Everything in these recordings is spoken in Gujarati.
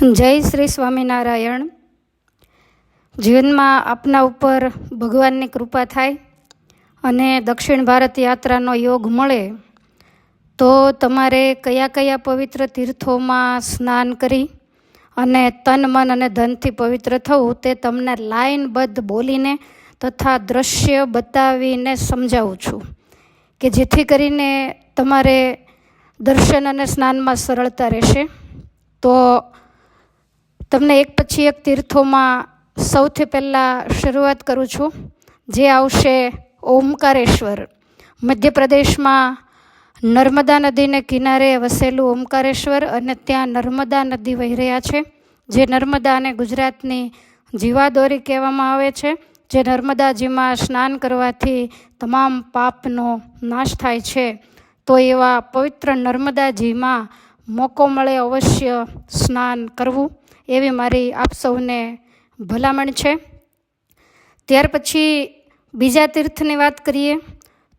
જય શ્રી સ્વામિનારાયણ. જીવનમાં આપના ઉપર ભગવાનની કૃપા થાય અને દક્ષિણ ભારત યાત્રાનો યોગ મળે તો તમારે કયા કયા પવિત્ર તીર્થોમાં સ્નાન કરી અને તન, મન અને ધનથી પવિત્ર થવું તે તમને લાઈનબદ્ધ બોલીને તથા દ્રશ્ય બતાવીને સમજાવું છું કે જેથી કરીને તમારે દર્શન અને સ્નાનમાં સરળતા રહેશે. તો તમને એક પછી એક તીર્થોમાં સૌથી પહેલાં શરૂઆત કરું છું, જે આવશે ઓમકારેશ્વર. મધ્યપ્રદેશમાં નર્મદા નદીને કિનારે વસેલું ઓમકારેશ્વર અને ત્યાં નર્મદા નદી વહી રહ્યા છે, જે નર્મદાને ગુજરાતની જીવાદોરી કહેવામાં આવે છે, જે નર્મદાજીમાં સ્નાન કરવાથી તમામ પાપનો નાશ થાય છે. તો એવા પવિત્ર નર્મદાજીમાં મોકો મળે અવશ્ય સ્નાન કરવું. એવી મારી આપ સૌને ભલામણ છે. ત્યાર પછી બીજા તીર્થની વાત કરીએ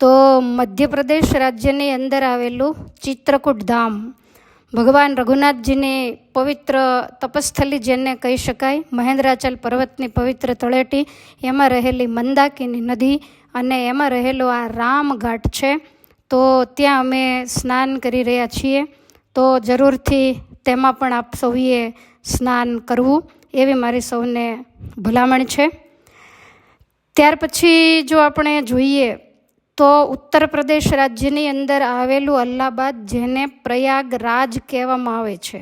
તો મધ્યપ્રદેશ રાજ્યની અંદર આવેલું ચિત્રકૂટ ધામ. ભગવાન રઘુનાથજીની પવિત્ર તપસ્થલી જેને કહી શકાય, મહેન્દ્રાચલ પર્વતની પવિત્ર તળેટી, એમાં રહેલી મંદાકિની નદી અને એમાં રહેલો આ રામઘાટ છે. તો ત્યાં અમે સ્નાન કરી રહ્યા છીએ. તો જરૂરથી તેમાં પણ આપ સૌએ સ્નાન કરવું એવી મારી સૌને ભલામણ છે. ત્યાર પછી જો આપણે જોઈએ તો ઉત્તર પ્રદેશ રાજ્યની અંદર આવેલું અલ્હાબાદ જેને પ્રયાગરાજ કહેવામાં આવે છે.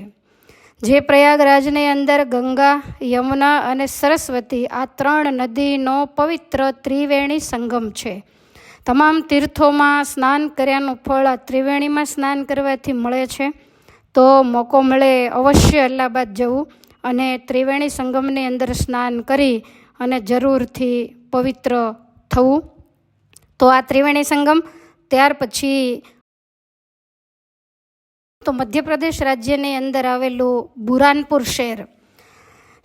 જે પ્રયાગરાજની અંદર ગંગા, યમુના અને સરસ્વતી આ ત્રણ નદીનો પવિત્ર ત્રિવેણી સંગમ છે. તમામ તીર્થોમાં સ્નાન કર્યાનું ફળ આ ત્રિવેણીમાં સ્નાન કરવાથી મળે છે. તો મોકો મળે અવશ્ય અલ્હાબાદ જવું અને ત્રિવેણી સંગમની અંદર સ્નાન કરી અને જરૂરથી પવિત્ર થવું. તો આ ત્રિવેણી સંગમ, ત્યાર પછી તો મધ્યપ્રદેશ રાજ્યની અંદર આવેલું બુરાનપુર શહેર,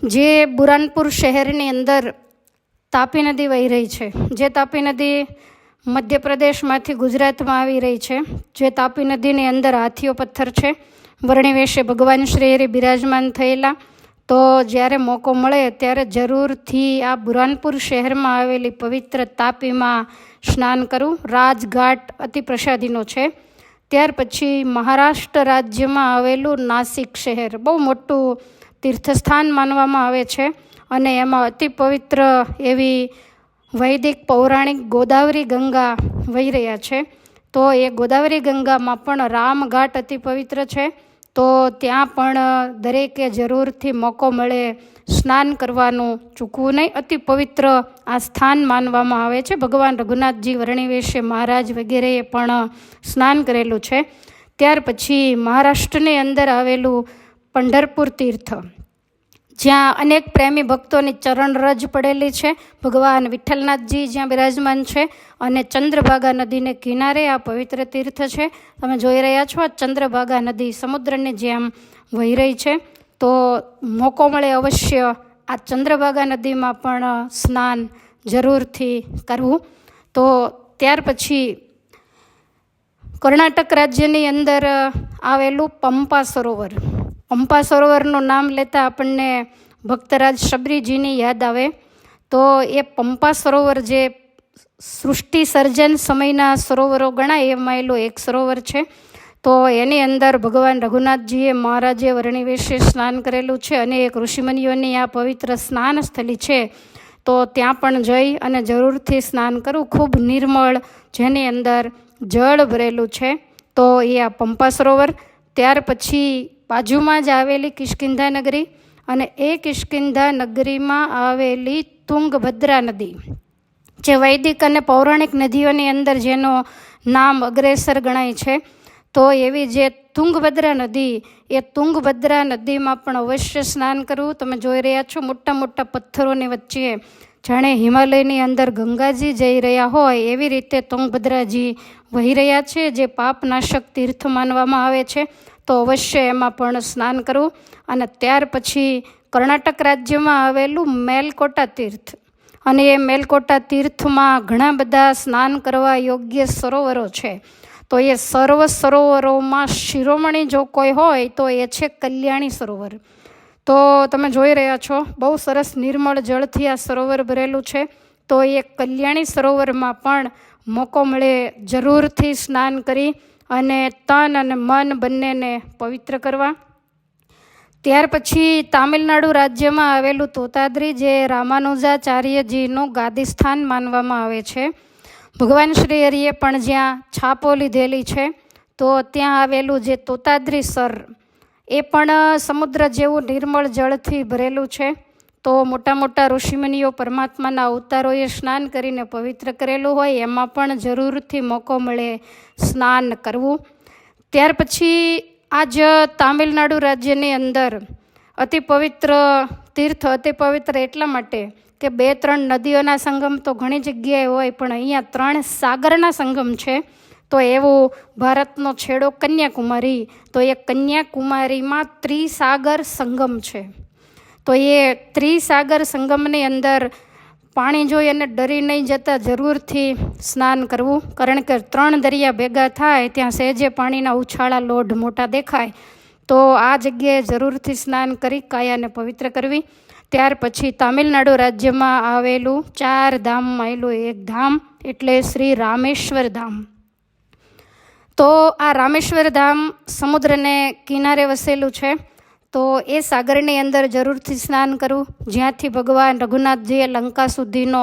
જે બુરાનપુર શહેરની અંદર તાપી નદી વહી રહી છે. જે તાપી નદી મધ્યપ્રદેશમાંથી ગુજરાતમાં આવી રહી છે. જે તાપી નદીની અંદર હાથીઓ પથ્થર છે. વર્ણિવેશે ભગવાન શ્રી હરિ બિરાજમાન થયેલા. તો જ્યારે મોકો મળે ત્યારે જરૂરથી આ બુરાનપુર શહેરમાં આવેલી પવિત્ર તાપીમાં સ્નાન કરવું રાજઘાટ અતિ પ્રસાદીનો છે. ત્યાર પછી મહારાષ્ટ્ર રાજ્યમાં આવેલું નાસિક શહેર. બહુ મોટું તીર્થસ્થાન માનવામાં આવે છે અને એમાં અતિ પવિત્ર એવી વૈદિક, પૌરાણિક ગોદાવરી ગંગા વહી રહ્યા છે. તો એ ગોદાવરી ગંગામાં પણ રામઘાટ અતિ પવિત્ર છે. તો ત્યાં પણ દરેકે જરૂરથી મોકો મળે સ્નાન કરવાનું ચૂકવું નહીં. અતિ પવિત્ર આ સ્થાન માનવામાં આવે છે. ભગવાન રઘુનાથજી વર્ણિવેશે મહારાજ વગેરેએ પણ સ્નાન કરેલું છે. ત્યાર પછી મહારાષ્ટ્રની અંદર આવેલું પંઢરપુર તીર્થ. જ્યાં અનેક પ્રેમી ભક્તોની ચરણ રજ પડેલી છે. ભગવાન વિઠ્ઠલનાથજી જ્યાં બિરાજમાન છે અને ચંદ્રભાગા નદીને કિનારે આ પવિત્ર તીર્થ છે. તમે જોઈ રહ્યા છો ચંદ્રભાગા નદી સમુદ્રની જેમ વહી રહી છે. તો મોકો મળે અવશ્ય આ ચંદ્રભાગા નદીમાં પણ સ્નાન જરૂરથી કરવું. તો ત્યાર પછી કર્ણાટક રાજ્યની અંદર આવેલું પંપા સરોવર. પંપા સરોવરનું નામ લેતા આપણને ભક્તરાજ શબરીજીની યાદ આવે. તો એ પંપા સરોવર જે સૃષ્ટિ સર્જન સમયના સરોવરો ગણાય એમાં એક સરોવર છે. તો એની અંદર ભગવાન રઘુનાથજીએ મહારાજે વર્ણિવેશે સ્નાન કરેલું છે અને એક ઋષિમુનિઓની આ પવિત્ર સ્નાન સ્થલી છે. તો ત્યાં પણ જઈ અને જરૂરથી સ્નાન કરવું ખૂબ નિર્મળ, જેની અંદર જળ ભરેલું છે. તો એ આ પંપા સરોવર. ત્યાર પછી બાજુમાં જ આવેલી કિષ્કિંધા નગરી અને એ કિષ્કિંધા નગરીમાં આવેલી તુંગભદ્રા નદી, જે વૈદિક અને પૌરાણિક નદીઓની અંદર જેનો નામ અગ્રેસર ગણાય છે, તો એવી જે તુંગભદ્રા નદી, એ તુંગભદ્રા નદીમાં પણ અવશ્ય સ્નાન કરવું. તમે જોઈ રહ્યા છો, મોટા મોટા પથ્થરોની વચ્ચે જાણે હિમાલયની અંદર ગંગાજી જઈ રહ્યા હોય એવી રીતે તુંગભદ્રાજી વહી રહ્યા છે, જે પાપનાશક તીર્થ માનવામાં આવે છે. તો અવશ્ય એમાં પણ સ્નાન કરવું અને ત્યાર પછી કર્ણાટક રાજ્યમાં આવેલું મેલકોટા તીર્થ. અને એ મેલકોટા તીર્થમાં ઘણા બધા સ્નાન કરવા યોગ્ય સરોવરો છે. તો એ સર્વ સરોવરોમાં શિરોમણી જો કોઈ હોય તો એ છે કલ્યાણી સરોવર. તો તમે જોઈ રહ્યા છો, બહુ સરસ નિર્મળ જળથી આ સરોવર ભરેલું છે. તો એ કલ્યાણી સરોવરમાં પણ મોકો મળે જરૂરથી સ્નાન કરી અને તન અને મન બંનેને પવિત્ર કરવા. ત્યાર પછી તામિલનાડુ રાજ્યમાં આવેલું તોતાદ્રી, જે રામાનુજાચાર્યજીનું ગાદીસ્થાન માનવામાં આવે છે. ભગવાન શ્રી હરિએ પણ જ્યાં છાપો લીધેલી છે, તો ત્યાં આવેલું જે તોતાદ્રી સર, એ પણ સમુદ્ર જેવું નિર્મળ જળથી ભરેલું છે. તો મોટા મોટા ઋષિમુનિઓ પરમાત્માના અવતારોએ સ્નાન કરીને પવિત્ર કરેલું હોય, એમાં પણ જરૂરથી મોકો મળે સ્નાન કરવું. ત્યાર પછી આજ તામિલનાડુ રાજ્યની અંદર અતિ પવિત્ર તીર્થ, અતિ પવિત્ર એટલા માટે કે બે, ત્રણ નદીઓના સંગમ તો ઘણી જગ્યાએ હોય, પણ અહીંયા ત્રણ સાગરના સંગમ છે. તો એવો ભારતનો છેડો કન્યાકુમારી, તો એ કન્યાકુમારીમાં ત્રિસાગર સંગમ છે. તો એ ત્રિસાગર સંગમની અંદર પાણી જોઈ અને ડરી નહીં જતાં જરૂરથી સ્નાન કરવું. કારણ કે ત્રણ દરિયા ભેગા થાય, ત્યાં સહેજે પાણીના ઉછાળા લોઢ મોટા દેખાય. તો આ જગ્યાએ જરૂરથી સ્નાન કરી કાયાને પવિત્ર કરવી. ત્યાર પછી તામિલનાડુ રાજ્યમાં આવેલું ચાર ધામમાં આવેલું એક ધામ, એટલે શ્રી રામેશ્વર ધામ. તો આ રામેશ્વર ધામ સમુદ્રને કિનારે વસેલું છે. તો એ સાગરની અંદર જરૂરથી સ્નાન કરવું જ્યાંથી ભગવાન રઘુનાથજીએ લંકા સુધીનો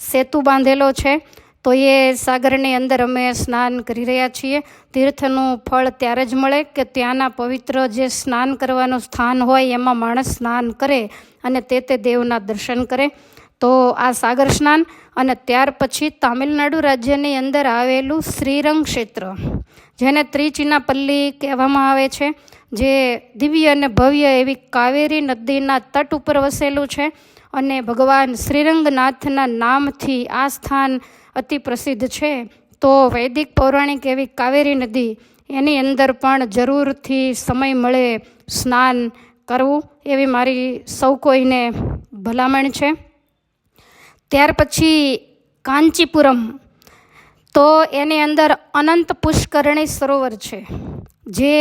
સેતુ બાંધેલો છે, તો એ સાગરની અંદર અમે સ્નાન કરી રહ્યા છીએ. તીર્થનું ફળ ત્યારે જ મળે કે ત્યાંના પવિત્ર જે સ્નાન કરવાનું સ્થાન હોય એમાં માણસ સ્નાન કરે અને તે તે દેવના દર્શન કરે. તો આ સાગર સ્નાન અને ત્યાર પછી તામિલનાડુ રાજ્યની અંદર આવેલું શ્રીરંગ ક્ષેત્ર જેને ત્રિચિનાપલ્લી કહેવામાં આવે છે, જે દિવ્ય અને ભવ્ય એવી કાવેરી નદીના તટ ઉપર વસેલું છે અને ભગવાન શ્રીરંગનાથના નામથી આ સ્થાન અતિ પ્રસિદ્ધ છે. તો વૈદિક પૌરાણિક એવી કાવેરી નદી, એની અંદર પણ જરૂરથી સમય મળે સ્નાન કરવું, એવી મારી સૌ કોઈને ભલામણ છે. ત્યાર પછી કાંચીપુરમ તો એની અંદર અનંત પુષ્કરણી સરોવર છે, જે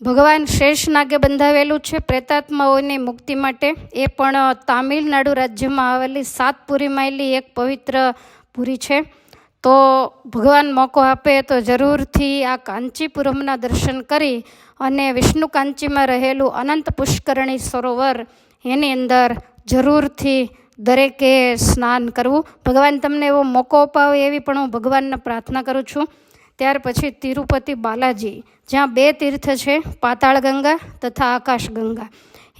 ભગવાન શેષનાગે બંધાવેલું છે પ્રેતાત્માઓની મુક્તિ માટે. એ પણ તામિલનાડુ રાજ્યમાં આવેલી સાતપુરીમાં આવેલી એક પવિત્ર પુરી છે. તો ભગવાન મોકો આપે તો જરૂરથી આ કાંચીપુરમના દર્શન કરી અને વિષ્ણુ કાંચીમાં રહેલું અનંત પુષ્કરણી સરોવર એની અંદર જરૂરથી દરેકે સ્નાન કરવું. ભગવાન તમને એવો મોકો અપાવે એવી પણ હું ભગવાનને પ્રાર્થના કરું છું. ત્યાર પછી તિરુપતિ બાલાજી, જ્યાં બે તીર્થ છે, પાતાળ ગંગા તથા આકાશ ગંગા.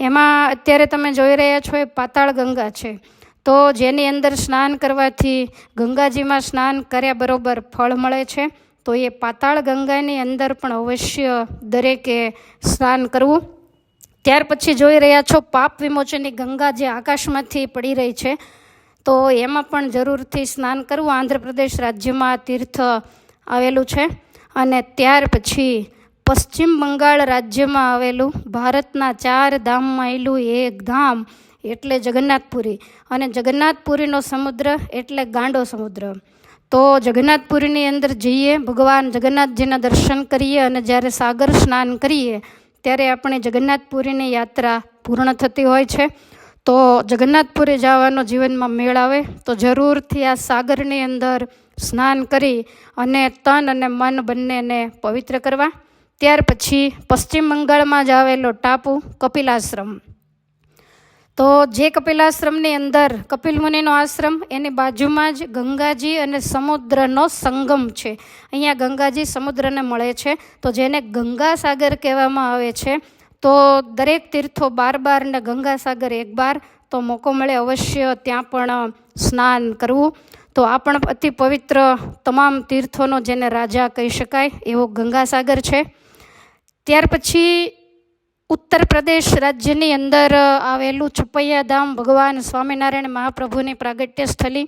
એમાં અત્યારે તમે જોઈ રહ્યા છો એ પાતાળ ગંગા છે. તો જેની અંદર સ્નાન કરવાથી ગંગાજીમાં સ્નાન કર્યા બરોબર ફળ મળે છે. તો એ પાતાળ ગંગાની અંદર પણ અવશ્ય દરેકે સ્નાન કરવું. ત્યાર પછી જોઈ રહ્યા છો પાપ વિમોચનની ગંગા જે આકાશમાંથી પડી રહી છે. તો એમાં પણ જરૂરથી સ્નાન કરવું આંધ્રપ્રદેશ રાજ્યમાં તીર્થ આવેલું છે. અને ત્યાર પછી પશ્ચિમ બંગાળ રાજ્યમાં આવેલું ભારતના ચાર ધામમાં આવેલું એક ધામ એટલે જગન્નાથપુરી. અને જગન્નાથપુરીનો સમુદ્ર એટલે ગાંડો સમુદ્ર. તો જગન્નાથપુરીની અંદર જઈએ, ભગવાન જગન્નાથજીના દર્શન કરીએ અને જ્યારે સાગર સ્નાન કરીએ ત્યારે આપણે જગન્નાથપુરીની યાત્રા પૂર્ણ થતી હોય છે. તો જગન્નાથપુરી જવાનો જીવનમાં મેળ આવે તો જરૂરથી આ સાગરની અંદર સ્નાન કરી અને તન અને મન બંનેને પવિત્ર કરવા. ત્યાર પછી પશ્ચિમ બંગાળમાં જ આવેલો ટાપુ કપિલાશ્રમ. તો જે કપિલાશ્રમની અંદર કપિલ મુનિનો આશ્રમ, એની બાજુમાં જ ગંગાજી અને સમુદ્રનો સંગમ છે. અહીંયા ગંગાજી સમુદ્રને મળે છે. તો જેને ગંગાસાગર કહેવામાં આવે છે, તો દરેક તીર્થો બાર બાર ને ગંગાસાગર એક બાર, તો મોકો મળે અવશ્ય ત્યાં પણ સ્નાન કરવું. તો આ પણ અતિ પવિત્ર તમામ તીર્થોનો જેને રાજા કહી શકાય એવો ગંગાસાગર છે. ત્યાર પછી ઉત્તર પ્રદેશ રાજ્યની અંદર આવેલું છુપૈયા ધામ ભગવાન સ્વામિનારાયણ મહાપ્રભુની પ્રાગટ્ય સ્થલી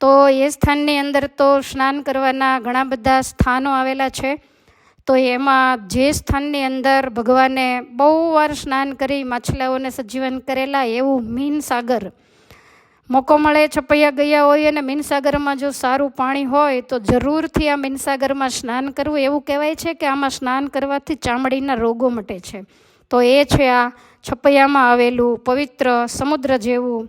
તો એ સ્થાનની અંદર તો સ્નાન કરવાના ઘણા બધા સ્થાનો આવેલા છે. તો એમાં જે સ્થાનની અંદર ભગવાને બહુ વાર સ્નાન કરી, માછલાઓને સજીવન કરેલા એવું મીન સાગર. મોકો મળે છપૈયા ગયા હોય અને મીનસાગરમાં જો સારું પાણી હોય, તો જરૂરથી આ મીનસાગરમાં સ્નાન કરવું. એવું કહેવાય છે કે આમાં સ્નાન કરવાથી ચામડીના રોગો મટે છે. તો એ છે આ છપૈયામાં આવેલું પવિત્ર સમુદ્ર જેવું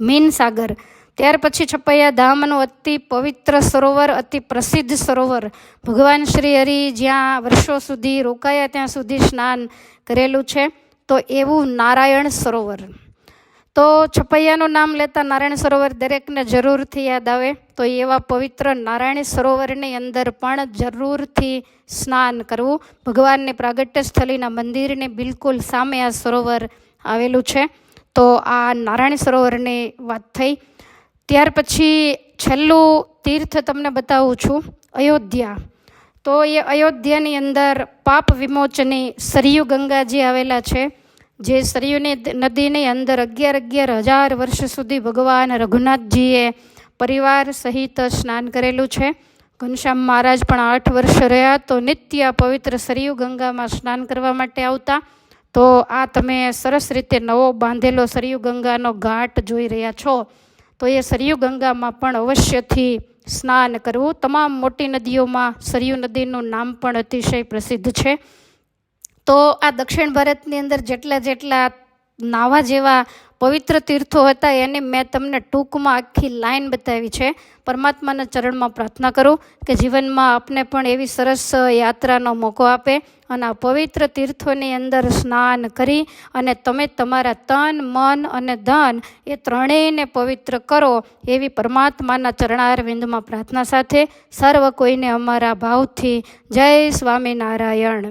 મીનસાગર ત્યાર પછી છપૈયા ધામનું અતિ પવિત્ર સરોવર, અતિ પ્રસિદ્ધ સરોવર. ભગવાન શ્રી હરિ જ્યાં વર્ષો સુધી રોકાયા, ત્યાં સુધી સ્નાન કરેલું છે. તો એવું નારાયણ સરોવર. તો છપૈયાનું નામ લેતા નારાયણ સરોવર દરેકને જરૂરથી યાદ આવે. તો એવા પવિત્ર નારાયણ સરોવરની અંદર પણ જરૂરથી સ્નાન કરવું. ભગવાનની પ્રાગટ્ય સ્થળીના મંદિરની બિલકુલ સામે આ સરોવર આવેલું છે. તો આ નારાયણ સરોવરની વાત થઈ. ત્યાર પછી છેલ્લું તીર્થ તમને બતાવું છું. અયોધ્યા. તો એ અયોધ્યાની અંદર પાપ વિમોચની સરયુ ગંગાજી આવેલા છે. જે સરયુની નદીની અંદર અગિયાર અગિયાર હજાર વર્ષ સુધી ભગવાન રઘુનાથજીએ પરિવાર સહિત સ્નાન કરેલું છે. ઘનશ્યામ મહારાજ પણ આઠ વર્ષ રહ્યા તો નિત્ય પવિત્ર સરયુ ગંગામાં સ્નાન કરવા માટે આવતા. તો આ તમે સરસ રીતે નવો બાંધેલો સરયુ ગંગાનો ઘાટ જોઈ રહ્યા છો. તો એ સરયુ ગંગામાં પણ અવશ્યથી સ્નાન કરવું. તમામ મોટી નદીઓમાં સરયુ નદીનું નામ પણ અતિશય પ્રસિદ્ધ છે. તો આ દક્ષિણ ભારતની અંદર જેટલા જેટલા નાવા જેવા પવિત્ર તીર્થો હતા એની મેં તમને ટૂંકમાં આખી લાઈન બતાવી છે. પરમાત્માના ચરણમાં પ્રાર્થના કરું કે જીવનમાં આપને પણ એવી સરસ યાત્રાનો મોકો આપે અને આ પવિત્ર તીર્થોની અંદર સ્નાન કરી અને તમે તમારા તન, મન અને ધન એ ત્રણેયને પવિત્ર કરો એવી પરમાત્માના ચરણારવિંદમાં પ્રાર્થના સાથે. સર્વ કોઈને અમારા ભાવથી જય સ્વામિનારાયણ.